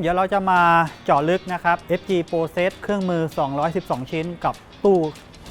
เดี๋ยวเราจะมาเจาะลึกนะครับ FG Process เครื่องมือ 212 ชิ้นกับตู้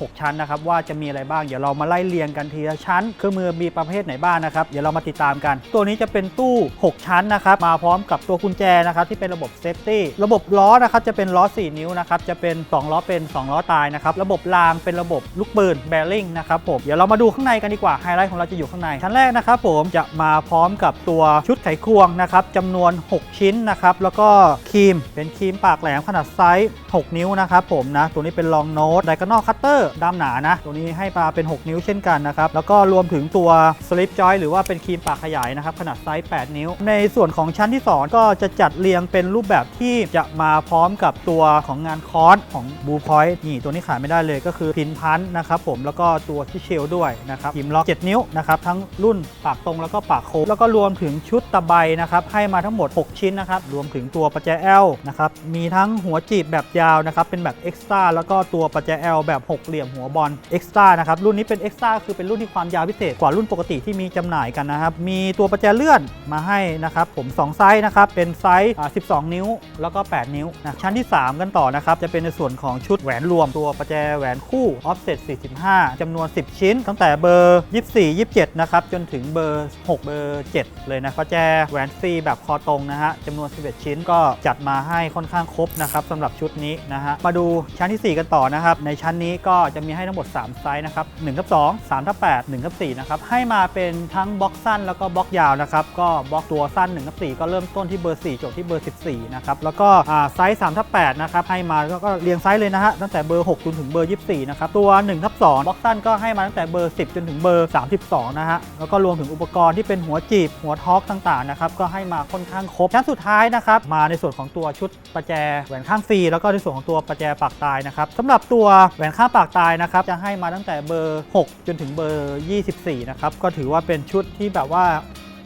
6 ชั้นนะครับว่าจะมีอะไรบ้างเดี๋ยวเรามาไล่เรียงกันทีละชั้น เครื่องมือมีประเภทไหนบ้างนะครับเดี๋ยวเรามาติดตามกัน ตัวนี้จะเป็นตู้ 6 ชั้นนะครับมาพร้อมกับตัวกุญแจนะครับที่เป็นระบบเซฟตี้ระบบล้อนะครับจะเป็นล้อ 4 นิ้วนะครับจะเป็น 2 ล้อเป็น 2 ล้อตายนะครับระบบรางเป็นระบบลูกปืนแบริ่งนะครับผมเดี๋ยวเรามาดูข้างในกันดีกว่าไฮไลท์ของเราจะอยู่ข้างในชั้นแรกนะครับผมจะมาพร้อมกับตัวชุดไขควงนะครับจำนวน 6 ชิ้นนะครับแล้วก็ครีมเป็นครีมปากแหลมขนาดไซส์ 6 นิ้วนะครับผมนะตัวนี้เป็นลองโน้ตไดกอนอคัตเตอร์ด้ามหนานะ ตัวนี้ให้มาเป็น 6 นิ้วเช่นกันนะครับ แล้วก็รวมถึงตัวสลิปจอยหรือว่าเป็นครีมปากขยายนะครับ ขนาดไซส์ 8 นิ้ว ในส่วนของชั้นที่ 2 ก็จะจัดเรียงเป็นรูปแบบที่จะมาพร้อมกับตัวของงานคอร์สของบูพอยต์นี่ตัวนี้ขาดไม่ได้เลยก็คือพินพันนะครับผมแล้วก็ตัวที่เชลด้วยนะครับพิมล็อก 7 นิ้วนะครับทั้งรุ่นปากตรงแล้วก็ปากโค้งแล้วก็รวมถึงชุดตะไบนะครับให้มาทั้งหมด 6 ชิ้นนะครับรวมถึงตัวประแจ L นะครับมีทั้งหัวจีบแบบยาวนะครับเป็นแบบเอ็กซ์ตร้าแล้วก็ตัวประแจ L แบบหกเหลี่ยมหัวบอลเอ็กซ์ตร้านะครับรุ่นนี้เป็นเอ็กซ์ตร้าคือเป็นรุ่นที่ความยาวพิเศษกว่ารุ่นปกติที่มีจำหน่ายกันนะครับมีตัวประแจเลื่อนมาให้นะครับผมสองไซส์นะครับเป็นไซส์ 12 นิ้ว แล้วก็ 8 นิ้วนะชั้นที่ 3 กันต่อนะครับจะเป็นในส่วนของชุดแหวนรวมตัวประแจแหวนคู่ออฟเซ็ต45จำนวน 10 ชิ้น ตั้งแต่เบอร์ 24 27 นะครับจนถึงเบอร์ 6 เบอร์ 7 เลยนะประแจแหวนฟรีแบบคอตรงนะฮะจำนวน 11 ชิ้นก็จัดมาให้ค่อนข้างครบนะครับสำหรับชุดนี้นะฮะมาดูชั้นทีสี่4 กันต่อนะครับในชั้นนี้ก็จะมีให้ทั้งหมด 3 ไซส์นะครับ1กับ2 3ทับ8 1กับ4นะครับให้มาเป็นทั้งบล็อกสั้นแล้วก็บล็อกยาวนะครับก็บล็อกตัวสั้น1กับ4ก็เริ่มต้นที่เบอร์ 4 จบที่เบอร์ 14นะครับแล้วก็ไซส์3ทับ8นะครับให้มาแล้วก็เรียงไซส์เลยนะฮะตั้งแต่เบอร์6จนถึงเบอร์ 24นะครับตัว1ทับ2บล็อกสั้นก็ให้มาตั้งแต่เบอร์ 10 จนถึงเบอร์ 32นะฮะแล้วก็รวมถึงอุปกรณ์ที่เป็นหัวจีบหัวท็อกต่างๆนะครับก็ให้มาค่อนข้างครบชั้นสุดท้ายนะครับมาในส่วนของตัวชุดประแจแหวนข้างฟรีแล้วก็ในส่วนของตัวประแจปากตายนะครับสำหรับตัวแหวนข้างปากตายนะครับจะให้มาตั้งแต่เบอร์ 6 จนถึงเบอร์ 24 นะครับ ก็ถือว่าเป็นชุดที่แบบว่า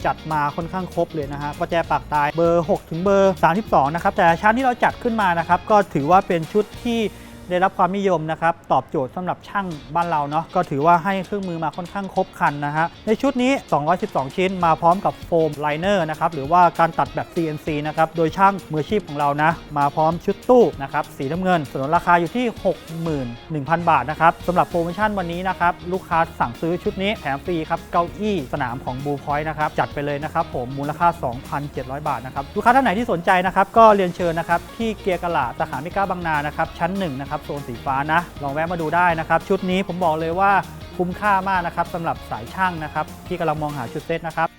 จัดมาค่อนข้างครบเลยนะฮะประแจปากตายเบอร์ 6 ถึงเบอร์ 32 นะครับ แต่ชั้นที่เราจัดขึ้นมานะครับ ก็ถือว่าเป็นชุดที่ ได้รับความนิยมนะครับ ตอบโจทย์สำหรับช่างบ้านเราเนาะก็ถือว่าให้เครื่องมือมาค่อนข้างครบครันนะฮะในชุดนี้ 212 ชิ้นมาพร้อมกับโฟมไลเนอร์นะครับหรือว่าการตัดแบบ CNC นะครับโดยช่างมืออาชีพของเรานะมาพร้อมชุดตู้นะครับสีน้ำเงินส่วนราคาอยู่ที่ 61,000 บาทนะครับสำหรับโปรโมชั่นวันนี้นะครับลูกค้าสั่งซื้อชุดนี้แถมฟรีครับเก้าอี้สนามของบูพอยต์นะครับจัดไปเลยนะครับผมมูลค่า 2,700 บาทนะครับลูกค้าท่านไหนที่สนใจนะครับก็เรียนเชิญนะครับที่เกียร์กะลาสาขามิก้าบางนานะครับชั้น1นะครับโซนสีฟ้านะ ลองแวะมาดูได้นะครับ ชุดนี้ผมบอกเลยว่าคุ้มค่ามากนะครับสำหรับสายช่างนะครับ ที่กำลังมองหาชุดเซตนะครับ